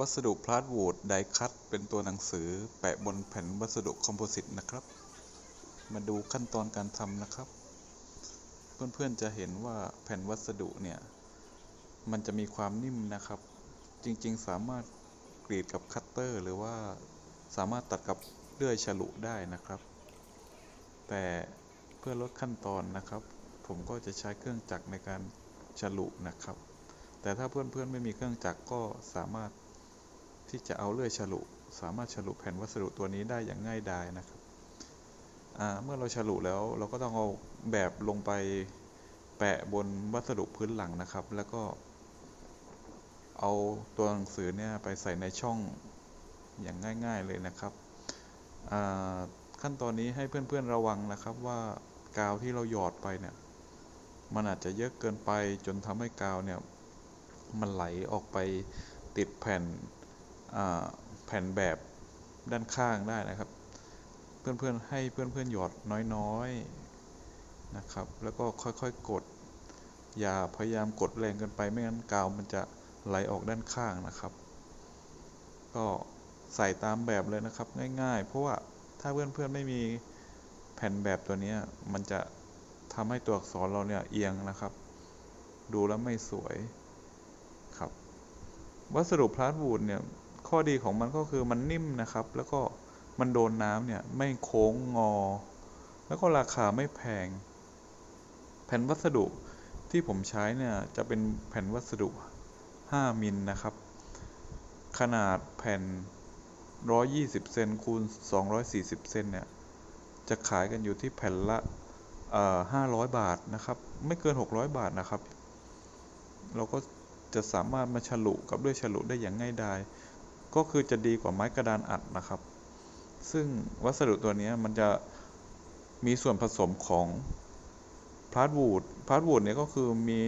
วัสดุพลาสวูดไดคัตเป็นตัวหนังสือแปะบนแผ่นวัสดุคอมโพสิตนะครับ มาดูขั้นตอนการทำนะครับ เพื่อนๆจะเห็นว่าแผ่นวัสดุเนี่ย มันจะมีความนิ่มนะครับ จริงๆ สามารถกรีดกับคัตเตอร์ หรือว่าสามารถตัดกับเลื่อยฉลุได้นะครับ แต่เพื่อลดขั้นตอนนะครับ ผมก็จะใช้เครื่องจักรในการฉลุนะครับ แต่ถ้าเพื่อนๆไม่มีเครื่องจักรก็สามารถ ที่จะเอาเลื่อยฉลุ สามารถฉลุแผ่นวัสดุตัวนี้ได้อย่างง่ายดายนะครับเมื่อเราฉลุแล้วเราก็ต้องเอาแบบลงไปแปะบนวัสดุพื้นหลังนะครับ แล้วก็ เอาตัวหนังสือเนี่ยไปใส่ในช่องอย่างง่าย ๆเลยนะครับขั้นตอนนี้ให้เพื่อนๆระวังนะครับว่ากาวที่เราหยอดไปเนี่ยมันอาจจะเยอะเกินไปจนทำให้กาวเนี่ยมันไหลออกไปติดแผ่น แผ่นแบบด้านข้างได้นะครับ เพื่อนๆให้เพื่อนๆหยอดน้อยๆนะครับ แล้วก็ค่อยๆกด อย่าพยายามกดแรงเกินไปไม่งั้นกาวมันจะไหลออกด้านข้างนะครับ ก็ใส่ตามแบบเลยนะครับง่ายๆ เพราะว่าถ้าเพื่อนๆไม่มีแผ่นแบบตัวนี้มันจะทำให้ตัวอักษรเราเนี่ยเอียงนะครับ ดูแล้วไม่สวยครับ วัสดุพลาสวูดเนี่ย ข้อดีของมันก็คือมันนิ่มนะครับ แล้วก็มันโดนน้ำเนี่ยไม่โค้งงอ แล้วก็ราคาไม่แพง แผ่นวัสดุที่ผมใช้เนี่ยจะเป็นแผ่นวัสดุ 5 มิลนะครับ ขนาดแผ่น 120 เซนคูณ 240 เซนเนี่ย จะขายกันอยู่ที่แผ่นละ500 บาทนะครับ ไม่เกิน 600 บาทนะครับ เราก็จะสามารถมาฉลุกับด้วยฉลุได้อย่างง่ายดาย ก็คือจะดีกว่าไม้กระดานอัดนะครับ ซึ่งวัสดุตัวนี้มันจะมีส่วนผสมของพลาสวูดพลาสวูดเนี่ยก็คือมี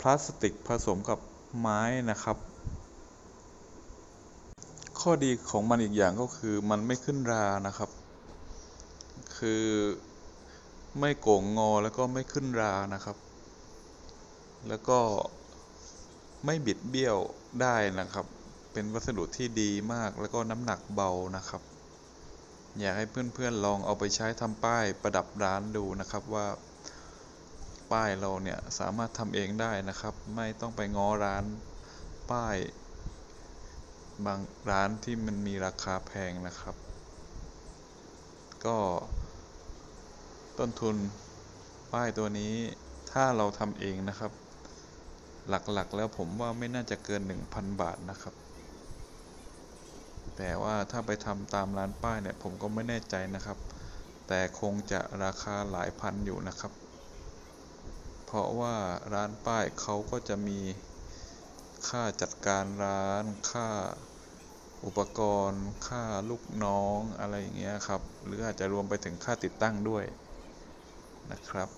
พลาสติกผสมกับไม้นะครับ ข้อดีของมันอีกอย่างก็คือมันไม่ขึ้นรานะครับ คือไม่โก่งงอแล้วก็ไม่ขึ้นรานะครับ แล้วก็ไม่บิดเบี้ยวได้นะครับ เป็นวัสดุที่ดีมากแล้วก็น้ำหนักเบานะครับ อยากให้เพื่อนๆลองเอาไปใช้ทำป้ายประดับร้านดูนะครับว่าป้ายเราเนี่ยสามารถทำเองได้นะครับ ไม่ต้องไปง้อร้านป้ายบางร้านที่มันมีราคาแพงนะครับ ก็ต้นทุนป้ายตัวนี้ถ้าเราทำเองนะครับ หลักๆแล้วผมว่าไม่น่าจะเกิน 1,000 บาทนะครับ แต่ว่าถ้าไปทำตามร้านป้ายเนี่ยผมก็ไม่แน่ใจนะครับ แต่คงจะราคาหลายพันอยู่นะครับ เพราะว่าร้านป้ายเขาก็จะมีค่าจัดการร้าน ค่าอุปกรณ์ ค่าลูกน้องอะไรอย่างเงี้ยครับ หรืออาจจะรวมไปถึงค่าติดตั้งด้วยนะครับ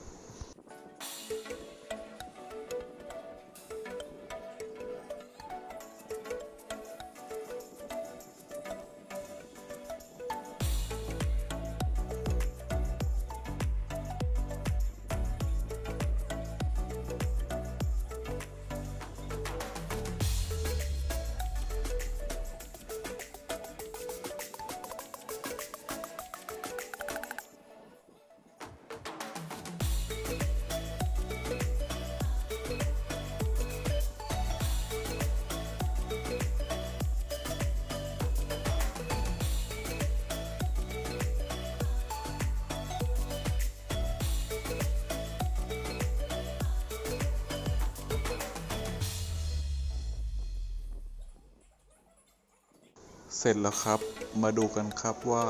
เสร็จแล้วครับ มาดูกันครับว่า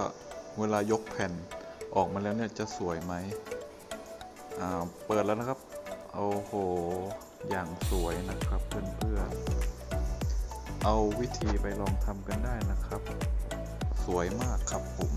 เวลายกแผ่นออกมาแล้วเนี่ยจะสวยไหมอ่าเปิดแล้วนะครับ โอ้โห อย่างสวยนะครับเพื่อนๆ เอาวิธีไปลองทำกันได้นะครับ สวยมากครับผม